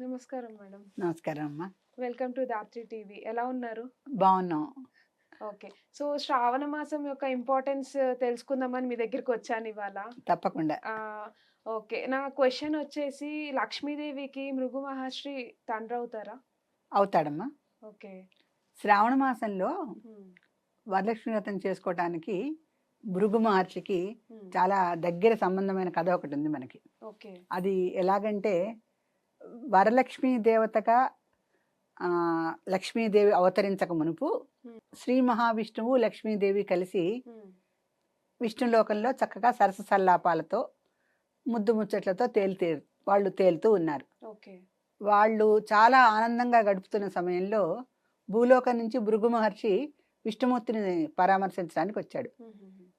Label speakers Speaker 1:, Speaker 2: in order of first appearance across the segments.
Speaker 1: నమస్కారం మేడం.
Speaker 2: నమస్కారం అమ్మా.
Speaker 1: Welcome to Dhatri TV. ఎలా ఉన్నారు?
Speaker 2: బాగున్నాం.
Speaker 1: ఓకే. సో శ్రావణ మాసం యొక్క ఇంపార్టెన్స్ తెలుసుకుందామని మీ దగ్గరికి వచ్చాను ఇవాళ.
Speaker 2: తప్పకుండా.
Speaker 1: ఓకే. నా క్వశ్చన్ వచ్చేసి లక్ష్మీదేవికి మృగు మహర్షి తండ్రి అవుతారా?
Speaker 2: అవుతాడమ్మా.
Speaker 1: ఓకే.
Speaker 2: శ్రావణ మాసంలో వరలక్ష్మి వ్రతం చేసుకోవటానికి భృగు మహర్షికి చాలా దగ్గర సంబంధమైన కథ ఒకటి ఉంది మనకి.
Speaker 1: ఓకే.
Speaker 2: అది ఎలాగంటే వరలక్ష్మి దేవతగా లక్ష్మీదేవి అవతరించక మునుపు. శ్రీ మహావిష్ణువు లక్ష్మీదేవి కలిసి విష్ణులోకంలో చక్కగా సరస సల్లాపాలతో ముద్దు ముచ్చట్లతో తేలితే వాళ్ళు తేలుతూ ఉన్నారు.
Speaker 1: ఓకే.
Speaker 2: వాళ్ళు చాలా ఆనందంగా గడుపుతున్న సమయంలో భూలోకం నుంచి భృగు మహర్షి విష్ణుమూర్తిని పరామర్శించడానికి వచ్చాడు.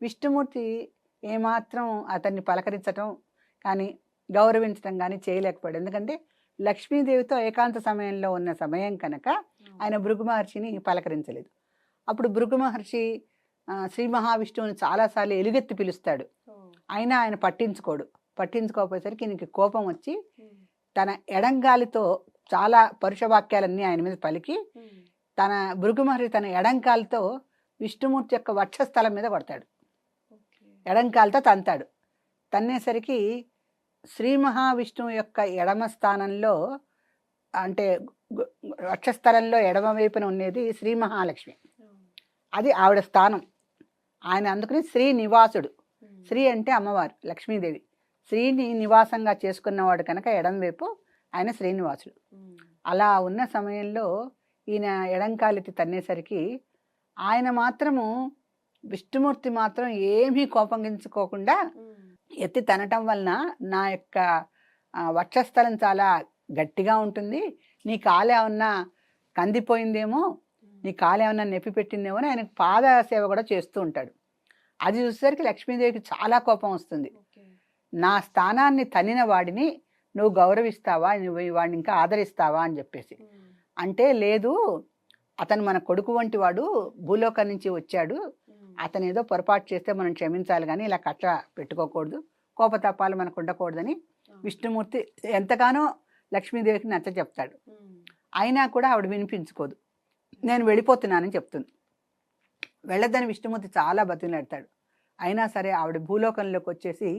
Speaker 2: విష్ణుమూర్తి ఏమాత్రం అతన్ని పలకరించటం కానీ గౌరవించడం కానీ చేయలేకపోయాడు. ఎందుకంటే లక్ష్మీదేవితో ఏకాంత సమయంలో ఉన్న సమయం కనుక ఆయన భృగు మహర్షిని పలకరించలేదు. అప్పుడు భృగు మహర్షి శ్రీ మహావిష్ణువుని చాలాసార్లు ఎలుగెత్తి పిలుస్తాడు. అయినా ఆయన పట్టించుకోడు. పట్టించుకోకపోయేసరికి ఈయనకి కోపం వచ్చి తన ఎడంగాలితో చాలా పరుష వాక్యాలన్నీ ఆయన మీద పలికి తన భృగు మహర్షి తన ఎడంకాలతో విష్ణుమూర్తి యొక్క వక్షస్థలం మీద కొడతాడు ఎడంకాలతో తంతాడు. తన్నేసరికి శ్రీ మహావిష్ణువు యొక్క ఎడమ స్థానంలో అంటే వక్షస్థలంలో ఎడమ వైపున ఉండేది శ్రీ మహాలక్ష్మి. అది ఆవిడ స్థానం. ఆయన అందుకని శ్రీ నివాసుడు. శ్రీ అంటే అమ్మవారు లక్ష్మీదేవి. శ్రీని నివాసంగా చేసుకున్నవాడు కనుక ఎడం వైపు ఆయన శ్రీనివాసుడు. అలా ఉన్న సమయంలో ఈయన ఎడంకాలెత్తి తన్నేసరికి ఆయన మాత్రము విష్ణుమూర్తి మాత్రం ఏమీ కోపగించుకోకుండా ఎత్తి తనటం వలన నా యొక్క వక్షస్థలం చాలా గట్టిగా ఉంటుంది. నీ కాలు ఏమన్నా కందిపోయిందేమో నీ కాలు ఏమన్నా నొప్పి పెట్టిందేమో అని ఆయనకు పాద సేవ కూడా చేస్తూ ఉంటాడు. అది చూసేసరికి లక్ష్మీదేవికి చాలా కోపం వస్తుంది. నా స్థానాన్ని తనిన వాడిని నువ్వు గౌరవిస్తావా నువ్వు వాడిని ఇంకా ఆదరిస్తావా అని చెప్పేసి. అంటే లేదు అతను మన కొడుకు వంటి వాడు భూలోకం నుంచి వచ్చాడు. అతను ఏదో పొరపాటు చేస్తే మనం క్షమించాలి కానీ ఇలా కట్ట పెట్టుకోకూడదు. కోపతాపాలు మనకు ఉండకూడదని విష్ణుమూర్తి ఎంతగానో లక్ష్మీదేవికి నచ్చ చెప్తాడు. అయినా కూడా ఆవిడ వినిపించుకోదు. నేను వెళ్ళిపోతున్నానని చెప్తుంది. వెళ్ళొద్దని విష్ణుమూర్తి చాలా బతిలాడతాడు అయినా సరే ఆవిడ భూలోకంలోకి వచ్చేసి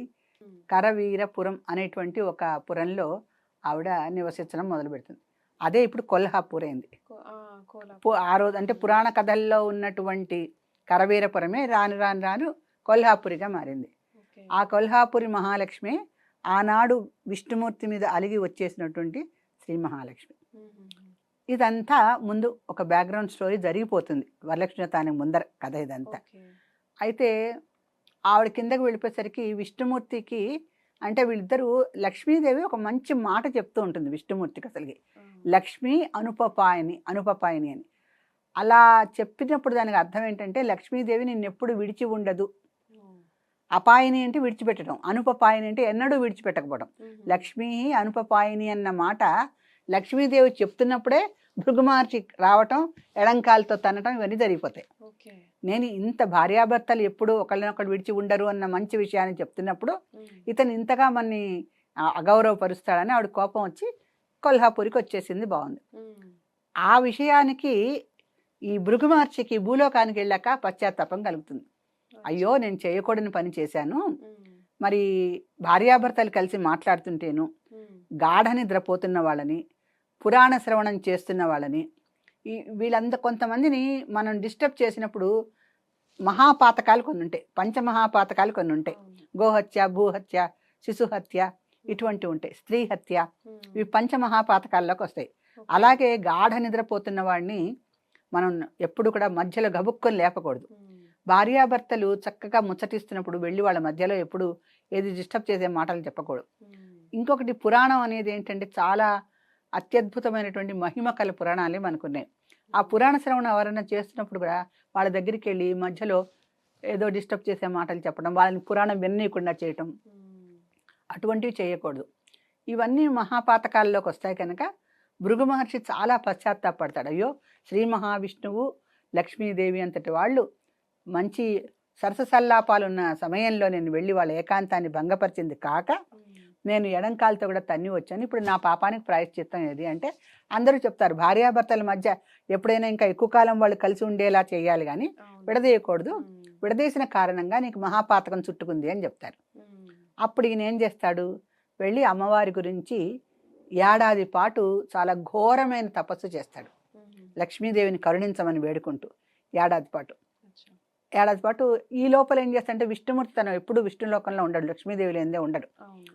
Speaker 2: కరవీరపురం అనేటువంటి ఒక పురంలో ఆవిడ నివసించడం మొదలు పెడుతుంది అదే ఇప్పుడు కొల్హాపూర్ అయింది.
Speaker 1: ఆ
Speaker 2: రోజు అంటే పురాణ కథల్లో ఉన్నటువంటి కరవీరపురమే రాను రాను రాను కొల్హాపురిగా మారింది. ఆ కొల్హాపురి మహాలక్ష్మి ఆనాడు విష్ణుమూర్తి మీద అలిగి వచ్చేసినటువంటి శ్రీ మహాలక్ష్మి. ఇదంతా ముందు ఒక బ్యాక్గ్రౌండ్ స్టోరీ జరిగిపోతుంది. వరలక్ష్మి తానికి ముందర కథ ఇదంతా. అయితే ఆవిడ కిందకి వెళ్ళిపోయేసరికి విష్ణుమూర్తికి అంటే వీళ్ళిద్దరూ లక్ష్మీదేవి ఒక మంచి మాట చెప్తూ ఉంటుంది విష్ణుమూర్తికి అసలుకి. లక్ష్మి అనుపపాయని అనుపపాయని అని. అలా చెప్పినప్పుడు దానికి అర్థం ఏంటంటే లక్ష్మీదేవి నిన్ను ఎప్పుడు విడిచి ఉండదు. అపాయని అంటే విడిచిపెట్టడం అనుపపాయని అంటే ఎన్నడూ విడిచిపెట్టకపోవడం. లక్ష్మీ అనుపపాయని అన్న మాట లక్ష్మీదేవి చెప్తున్నప్పుడే భృగుమహర్షి రావటం ఎడంకాలతో తనటం ఇవన్నీ జరిగిపోతాయి. నేను ఇంత భార్యాభర్తలు ఎప్పుడు ఒకళ్ళనొకడు విడిచి ఉండరు అన్న మంచి విషయాన్ని చెప్తున్నప్పుడు ఇతను ఇంతగా మన్ని అగౌరవపరుస్తాడని ఆవిడ కోపం వచ్చి కొల్హాపూరికి వచ్చేసింది బాగుంది. ఆ విషయానికి ఈ భృగు మహర్షికి భూలోకానికి వెళ్ళాక పశ్చాత్తాపం కలుగుతుంది. అయ్యో నేను చేయకూడని పని చేశాను. మరి భార్యాభర్తలు కలిసి మాట్లాడుతుంటేను గాఢ నిద్రపోతున్న వాళ్ళని పురాణ శ్రవణం చేస్తున్న వాళ్ళని ఈ వీళ్ళంద కొంతమందిని మనం డిస్టర్బ్ చేసినప్పుడు మహాపాతకాలు కొన్ని ఉంటాయి. పంచమహాపాతకాలు కొన్ని ఉంటాయి. గోహత్య భూహత్య శిశుహత్య ఇటువంటి ఉంటాయి. స్త్రీ హత్య ఇవి పంచమహాపాతకాల్లోకి వస్తాయి. అలాగే గాఢ నిద్రపోతున్న వాడిని మనం ఎప్పుడు కూడా మధ్యలో గబుక్కొని లేపకూడదు. భార్యాభర్తలు చక్కగా ముచ్చటిస్తున్నప్పుడు వెళ్ళి వాళ్ళ మధ్యలో ఎప్పుడు ఏది డిస్టర్బ్ చేసే మాటలు చెప్పకూడదు. ఇంకొకటి పురాణం అనేది ఏంటంటే చాలా అత్యద్భుతమైనటువంటి మహిమ కల పురాణాలే మనకున్నాయి. ఆ పురాణ శ్రవణం ఎవరైనా చేస్తున్నప్పుడు కూడా వాళ్ళ దగ్గరికి వెళ్ళి మధ్యలో ఏదో డిస్టర్బ్ చేసే మాటలు చెప్పడం వాళ్ళని పురాణం విననీయకుండా చేయటం అటువంటివి చేయకూడదు. ఇవన్నీ మహాపాతకాల్లోకి వస్తాయి కనుక భృగు మహర్షి చాలా పశ్చాత్తాపడతాడు అయ్యో శ్రీ మహావిష్ణువు లక్ష్మీదేవి అంతటి వాళ్ళు మంచి సరస సల్లాపాలున్న సమయంలో నేను వెళ్ళి వాళ్ళ ఏకాంతాన్ని భంగపరిచింది కాక నేను ఎడం కాలుతో కూడా తన్ని వచ్చాను. ఇప్పుడు నా పాపానికి ప్రాయశ్చిత్తం ఏది అంటే అందరూ చెప్తారు భార్యాభర్తల మధ్య ఎప్పుడైనా ఇంకా ఎక్కువ కాలం వాళ్ళు కలిసి ఉండేలా చేయాలి కానీ. విడదీయకూడదు. విడదీసిన కారణంగా నీకు మహాపాతకం చుట్టుకుంది అని చెప్తారు. అప్పుడు ఈయన ఏం చేస్తాడు? వెళ్ళి అమ్మవారి గురించి ఏడాది పాటు చాలా ఘోరమైన తపస్సు చేస్తాడు. లక్ష్మీదేవిని కరుణించమని వేడుకుంటూ ఏడాది పాటు. ఏడాది పాటు ఈ లోపల ఏం చేస్తాడంటే విష్ణుమూర్తి తను ఎప్పుడు విష్ణు లోకంలో ఉండడు లక్ష్మీదేవి లేనిదే ఉండడు.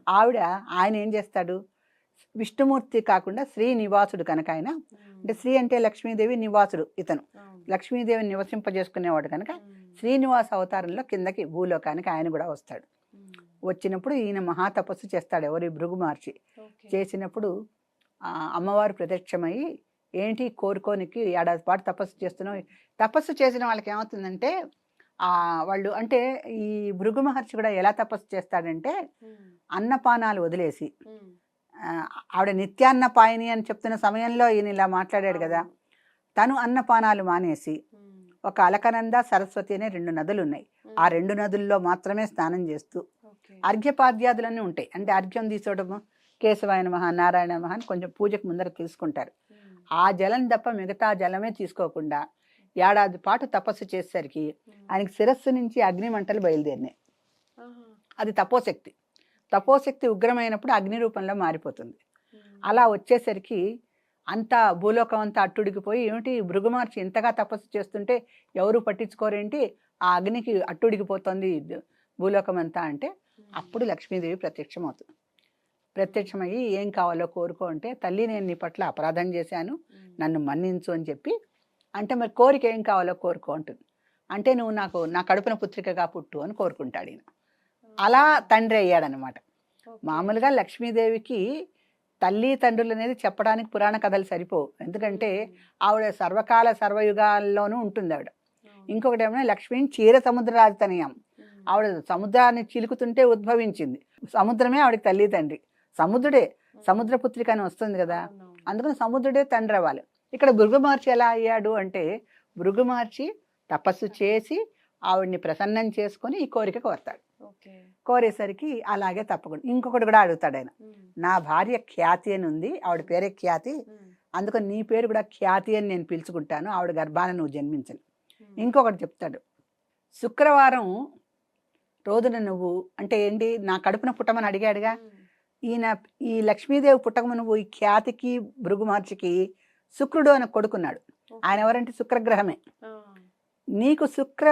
Speaker 2: ఆవిడ ఆయన ఏం చేస్తాడు? విష్ణుమూర్తి కాకుండా శ్రీ నివాసుడు కనుక ఆయన అంటే శ్రీ అంటే లక్ష్మీదేవి నివాసుడు ఇతను. లక్ష్మీదేవిని నివసింపజేసుకునేవాడు కనుక శ్రీనివాస అవతారంలో కిందకి భూలోకానికి ఆయన కూడా వస్తాడు. వచ్చినప్పుడు ఈయన మహాతపస్సు చేస్తాడు ఎవరి భృగు మార్చి. చేసినప్పుడు అమ్మవారు ప్రత్యక్షమయ్యి ఏంటి కోరుకోనికి ఏడాది పాటు తపస్సు చేస్తున్నావు తపస్సు చేసిన వాళ్ళకి ఏమవుతుందంటే వాళ్ళు అంటే ఈ భృగు మహర్షి కూడా ఎలా తపస్సు చేస్తాడంటే అన్నపానాలు వదిలేసి ఆవిడ నిత్యాన్నపాయని అని చెప్తున్న సమయంలో ఈయన ఇలా మాట్లాడాడు కదా. తను అన్నపానాలు మానేసి ఒక అలకనంద సరస్వతి అనే రెండు నదులు ఉన్నాయి ఆ రెండు నదుల్లో మాత్రమే స్నానం చేస్తూ. అర్ఘ్యపాద్యాదులన్నీ ఉంటాయి. అంటే అర్ఘ్యం తీసుకోవడము కేశవాయన మహా నారాయణ మహా అని కొంచెం పూజకు ముందర తీసుకుంటారు. ఆ జలం తప్ప మిగతా జలమే తీసుకోకుండా ఏడాది పాటు తపస్సు చేసేసరికి ఆయనకి శిరస్సు నుంచి అగ్ని మంటలు బయలుదేరినాయి. అది తపోశక్తి. తపోశక్తి ఉగ్రమైనప్పుడు అగ్ని రూపంలో మారిపోతుంది. అలా వచ్చేసరికి అంతా భూలోకం అంతా అట్టుడికిపోయి ఏమిటి భృగుమార్చి ఇంతగా తపస్సు చేస్తుంటే ఎవరు పట్టించుకోరేంటి? ఆ అగ్నికి అట్టుడికిపోతుంది భూలోకం అంతా అంటే అప్పుడు లక్ష్మీదేవి ప్రత్యక్షమవుతుంది. ప్రత్యక్షమయ్యి ఏం కావాలో కోరుకో అంటే తల్లి నేను నీ పట్ల అపరాధం చేశాను నన్ను మన్నించు అని చెప్పి అంటే మరి కోరిక ఏం కావాలో కోరుకో అంటుంది. అంటే నువ్వు నాకు నా కడుపున పుత్రికగా పుట్టు అని కోరుకుంటాడు ఈయన. అలా తండ్రి అయ్యాడనమాట. మామూలుగా లక్ష్మీదేవికి తల్లి తండ్రులు అనేది చెప్పడానికి పురాణ కథలు సరిపోవు. ఎందుకంటే ఆవిడ సర్వకాల సర్వయుగాల్లోనూ ఉంటుంది ఆవిడ. ఇంకొకటి ఏమైనా లక్ష్మిని చీర సముద్ర రాజతనయం
Speaker 1: ఉమ్,
Speaker 2: ఆవిడ సముద్రాన్ని చిలుకుతుంటే ఉద్భవించింది. సముద్రమే ఆవిడకి తల్లి తండ్రి. సముద్రుడే సముద్రపుత్రిక అని వస్తుంది కదా. అందుకని సముద్రుడే తండ్రి అవ్వాలి. ఇక్కడ భృగు మహర్షి ఎలా అయ్యాడు అంటే భృగు మహర్షి తపస్సు చేసి ఆవిడ్ని ప్రసన్నం చేసుకొని ఈ కోరిక కోరతాడు. కోరేసరికి అలాగే తప్పకుండా. ఇంకొకటి కూడా అడుగుతాడు ఆయన. నా భార్య ఖ్యాతి అని ఉంది. ఆవిడ పేరే ఖ్యాతి. అందుకని నీ పేరు కూడా ఖ్యాతి అని నేను పిలుచుకుంటాను. ఆవిడ గర్భాన నువ్వు జన్మించను. ఇంకొకటి చెప్తాడు. శుక్రవారం రోజున నువ్వు అంటే ఏంటి? నా కడుపున పుట్టమని అడిగాడుగా. ఈయన ఈ లక్ష్మీదేవి పుట్టకము నువ్వు ఈ ఖ్యాతికి భృగు మహర్షికి శుక్రుడు అని కొడుకున్నాడు. ఆయన ఎవరంటే శుక్రగ్రహమే. నీకు శుక్ర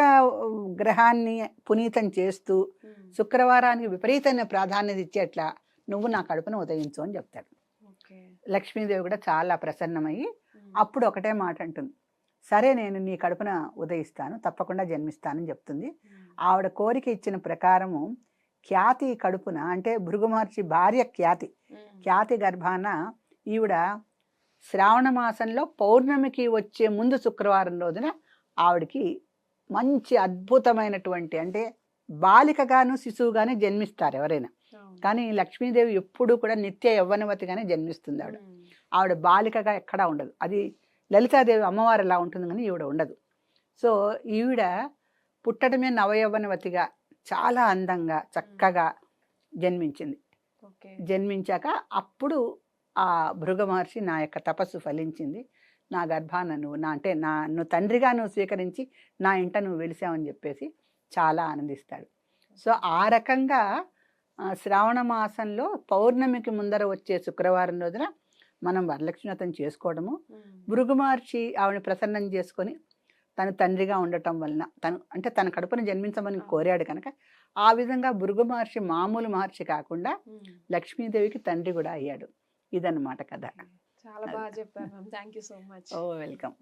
Speaker 2: గ్రహాన్ని పునీతం చేస్తూ శుక్రవారానికి విపరీతమైన ప్రాధాన్యత ఇచ్చేట్లా నువ్వు నా కడుపున ఉదయించు అని చెప్తాడు. లక్ష్మీదేవి కూడా చాలా ప్రసన్నమయ్యి అప్పుడు ఒకటే మాట అంటుంది. సరే నేను నీ కడుపున ఉదయిస్తాను తప్పకుండా జన్మిస్తానని చెప్తుంది. ఆవిడ కోరిక ఇచ్చిన ప్రకారము ఖ్యాతి కడుపున అంటే భృగు మహర్షి భార్య ఖ్యాతి ఖ్యాతి గర్భాన ఈవిడ శ్రావణ మాసంలో పౌర్ణమికి వచ్చే ముందు శుక్రవారం రోజున ఆవిడకి మంచి అద్భుతమైనటువంటి అంటే బాలికగాను శిశువుగానే జన్మిస్తారు ఎవరైనా. కానీ లక్ష్మీదేవి ఎప్పుడూ కూడా నిత్య యవ్వనవతిగానే జన్మిస్తుంది ఆవిడ. ఆవిడ బాలికగా ఎక్కడా ఉండదు. అది లలితాదేవి అమ్మవారు ఎలా ఉంటుంది కానీ ఈవిడ ఉండదు. సో ఈవిడ పుట్టడమే నవయవ్వనవతిగా చాలా అందంగా చక్కగా జన్మించింది.
Speaker 1: ఓకే.
Speaker 2: జన్మించాక అప్పుడు ఆ భృగ మహర్షి నా యొక్క తపస్సు ఫలించింది. నా గర్భాన నువ్వు నా అంటే నా నువ్వు తండ్రిగా నువ్వు స్వీకరించి నా ఇంట నువ్వు వెలిసావని చెప్పేసి చాలా ఆనందిస్తాడు. సో ఆ రకంగా శ్రావణ మాసంలో పౌర్ణమికి ముందర వచ్చే శుక్రవారం రోజున మనం వరలక్ష్మి వ్రతం చేసుకోవడము. భృగు మహర్షి ఆవిడని ప్రసన్నం చేసుకొని తను తండ్రిగా ఉండటం వలన తను అంటే తన కడుపును జన్మించమని. కోరాడు కనుక ఆ విధంగా భృగు మహర్షి మామూలు మహర్షి కాకుండా లక్ష్మీదేవికి తండ్రి కూడా అయ్యాడు. ఇదన్నమాట కథ.
Speaker 1: చాలా బాగా చెప్పారు thank you so much.
Speaker 2: Oh welcome.